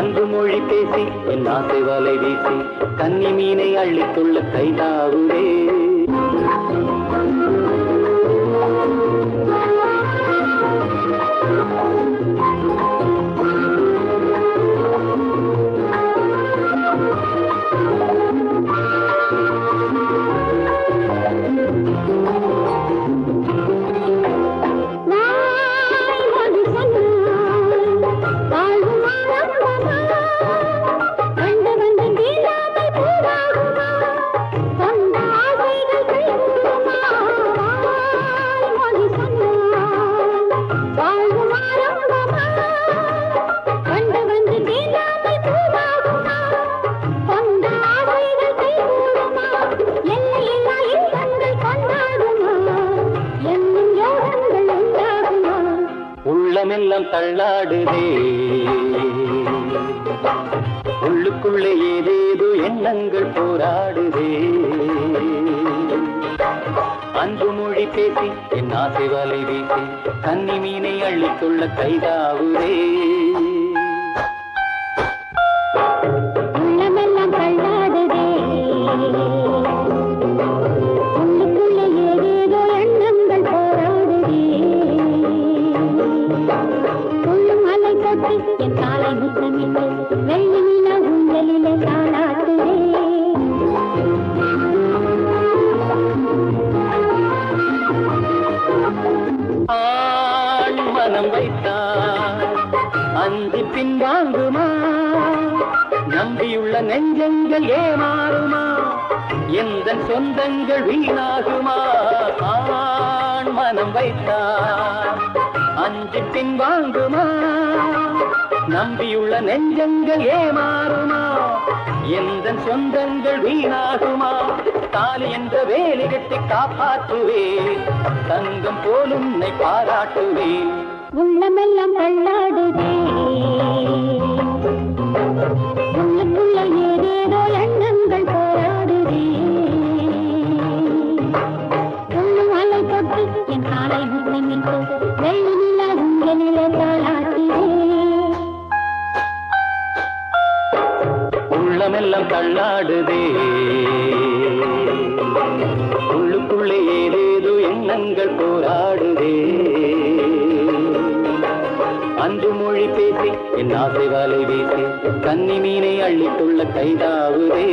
அன்பு மொழி பேசி என் ஆசை வலை வீசி கன்னி மீனை அள்ளித்துள்ள கைதாகுதே. உள்ளங்கள் போராடுதே. அன்பு மொழி பேசி என் ஆசை வலை வீசி கன்னி மீனை அள்ளிக்கொள்ள கைதாவுதே. கரம் வைத்தார். அஞ்சு பின்வாங்குமா? நம்பியுள்ள நெஞ்சங்கள் ஏமாறுமா? எந்த சொந்தங்கள் வீணாகுமா? ஆண் மனம் வைத்தார். அஞ்சு பின்வாங்குமா? நம்பியுள்ள நெஞ்சங்கள் ஏமாறுமா? எந்த சொந்தங்கள் வீணாகுமா? தாலி என்ற வேலி கட்டி காப்பாற்றுவேன். தங்கம் போலும் பாராட்டுவேன். உள்ளமெல்லாம் கள்ளா அள்ளித்துள்ள கைதாவுதே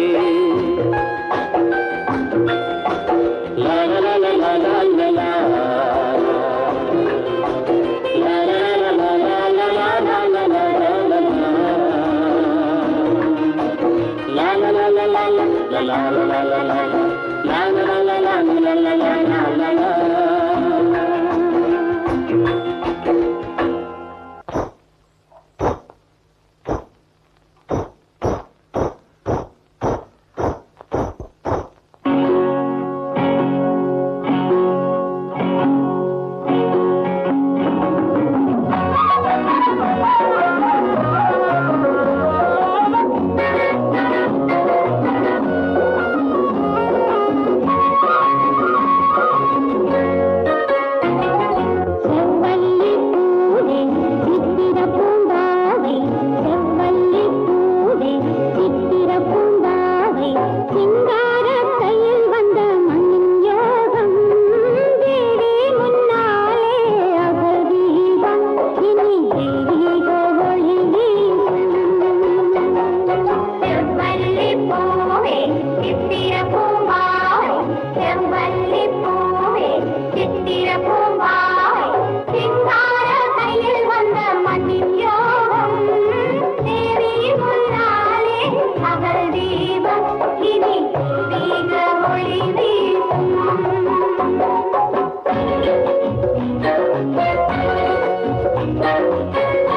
Música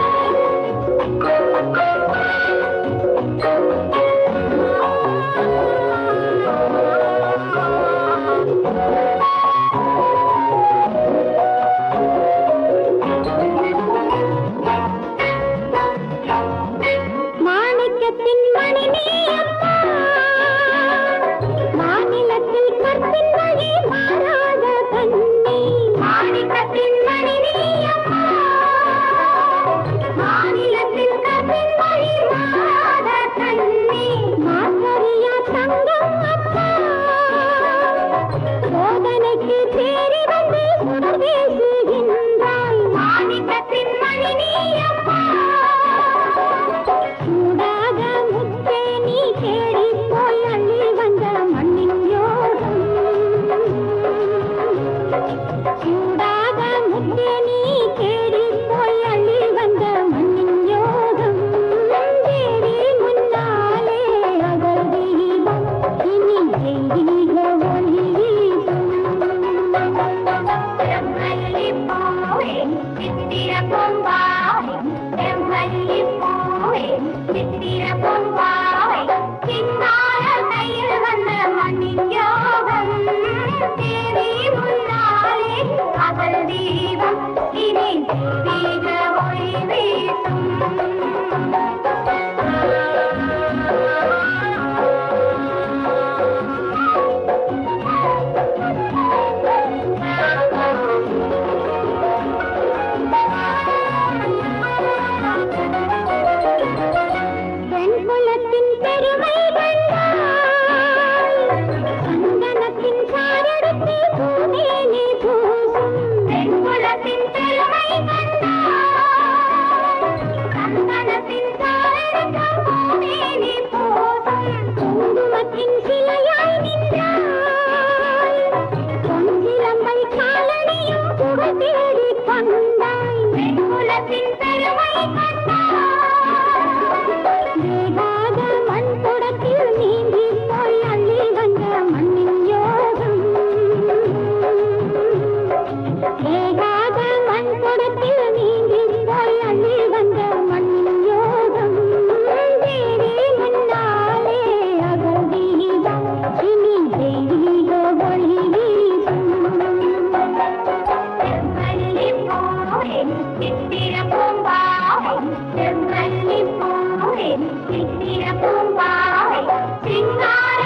வெண்குலத்தின் பெருமை சிங்கார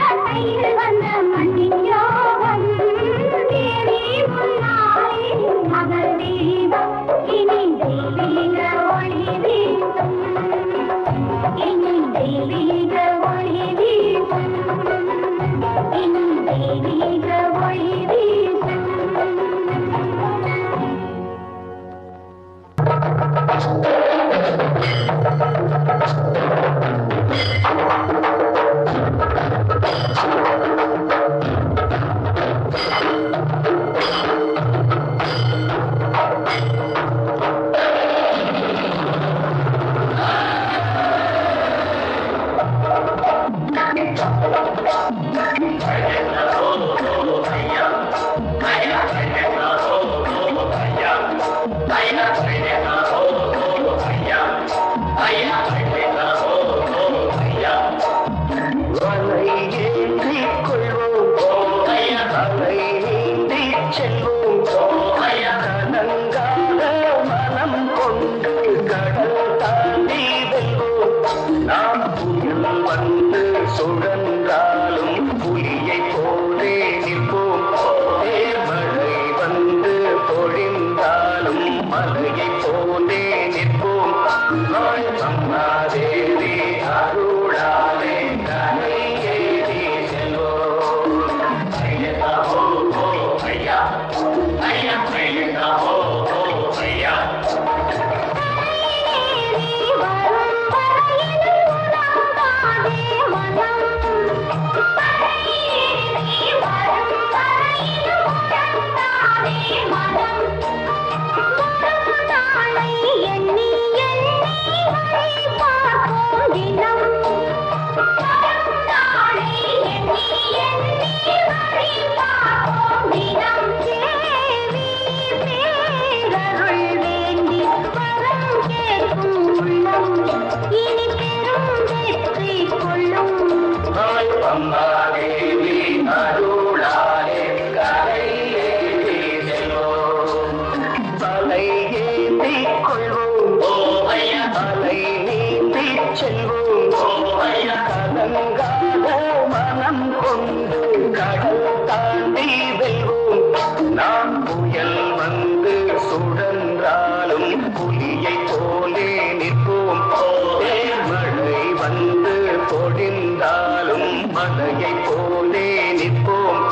போலேனிப்போம்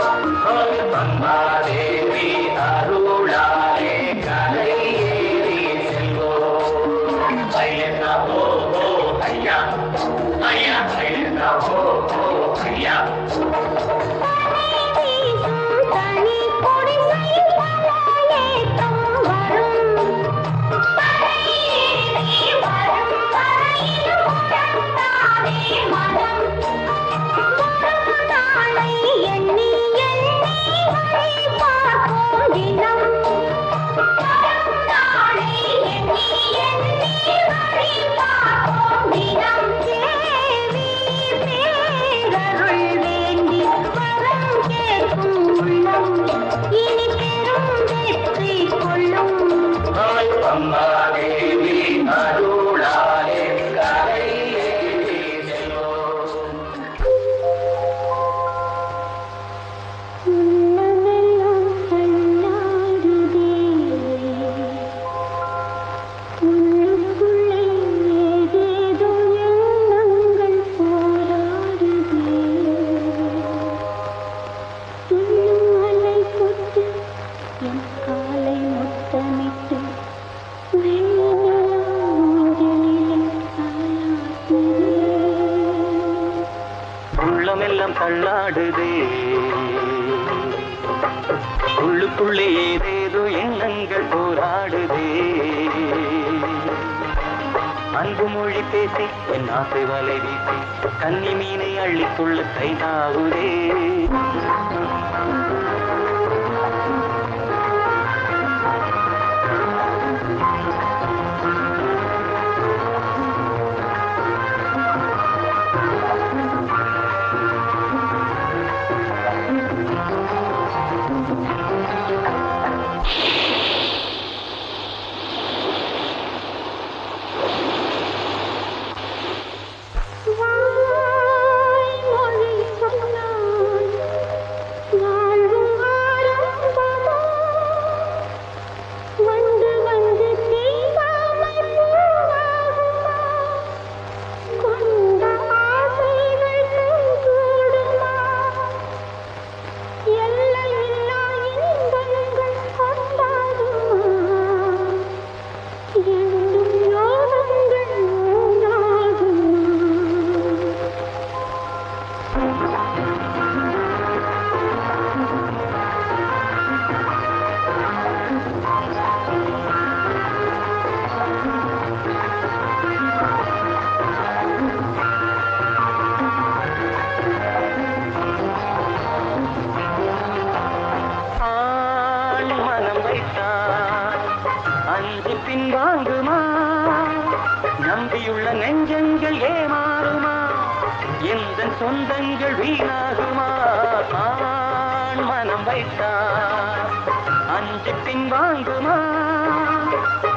பம்மாதேவி அருளாலே கரை ஏறி செல்வோம் ஐயனாவோ ஐயா ஐயா என் ஆசை வலை வீசி கன்னி மீனை அள்ளித்துள்ள கைதாகுதே.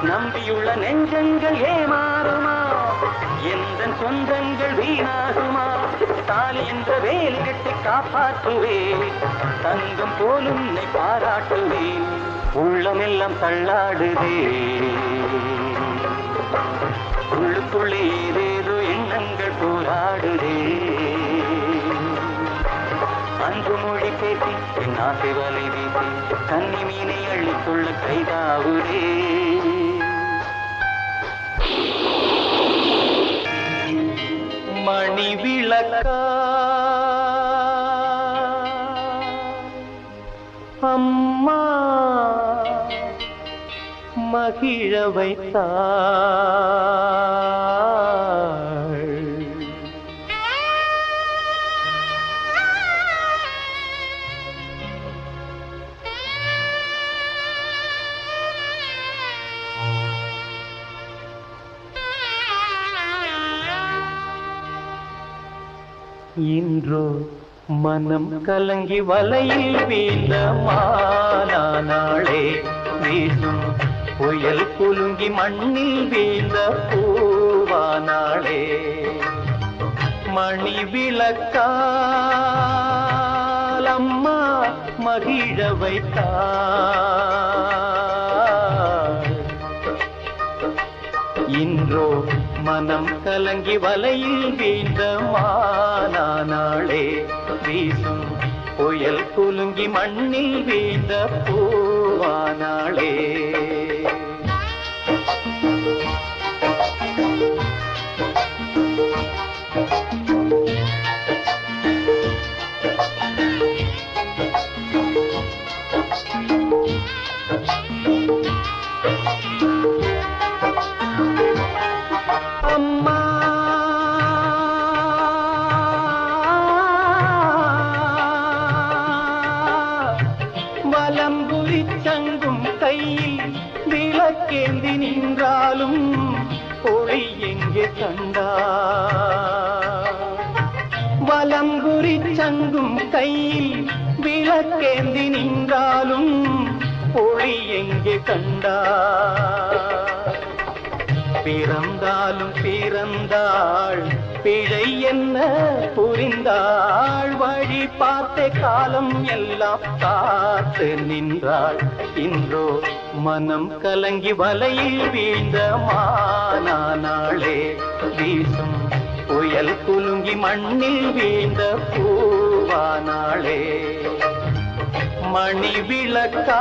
நம்பியுள்ள நெஞ்சங்கள் ஏமாறுமா? எந்த சொந்தங்கள் வீணாகுமா? தாலி என்ற வேல் கட்டி காப்பாற்றுவேன். தங்கம் போலும் உன்னை பாராட்டுவேன். உள்ளமெல்லாம் தள்ளாடுதே உள்ளுக்குள்ளே ஏதேதோ எண்ணங்கள் போராடுதே அன்பு மொழி பேசி என் ஆசை வலை வீசி கன்னி மீனை அள்ளிக்கொள்ள கைதாவுதே பனி விளக்கா. அம்மா மகிழ வைத்தா. என்றோ மனம் கலங்கி வலையில் வீழ்ந்த மானாளே வீசும் புயல் குலுங்கி மண்ணில் வீழ்ந்த பூவானாளே. மணி விளக்கால் மகிழ வைத்தா இன்றோ மனம் கலங்கி வலையில் வீழ்ந்த மானாளே வீசும் புயல் குலுங்கி மண்ணில் வீழ்ந்த பூவானாளே. விளக்கேந்தி நின்றாலும் ஒளி எங்கே கண்டா? வலம்புரி சங்கும் கையில் விளக்கேந்தி நின்றாலும் ஒளி எங்கே கண்டா? பிறந்தாலும் பிறந்தாள் பிழை என்ன? புரிந்தாள் வழி பார்த்த காலம் எல்லாம் காத்து நின்றாள். இன்றோ மனம் கலங்கி வலையில் வீழ்ந்த மானாளே வீசும் புயல் குலுங்கி மண்ணில் வீழ்ந்த பூவானாளே. மணி விளக்கால்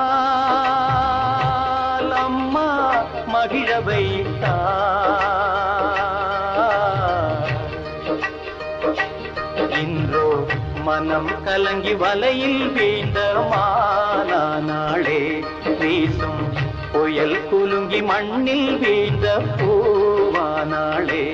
அம்மா மகிழ வைத்தார் மனம் கலங்கி வலையில் வீழ்ந்த மானாளே வீசும் புயல் குலுங்கி மண்ணில் வீழ்ந்த பூவானாளே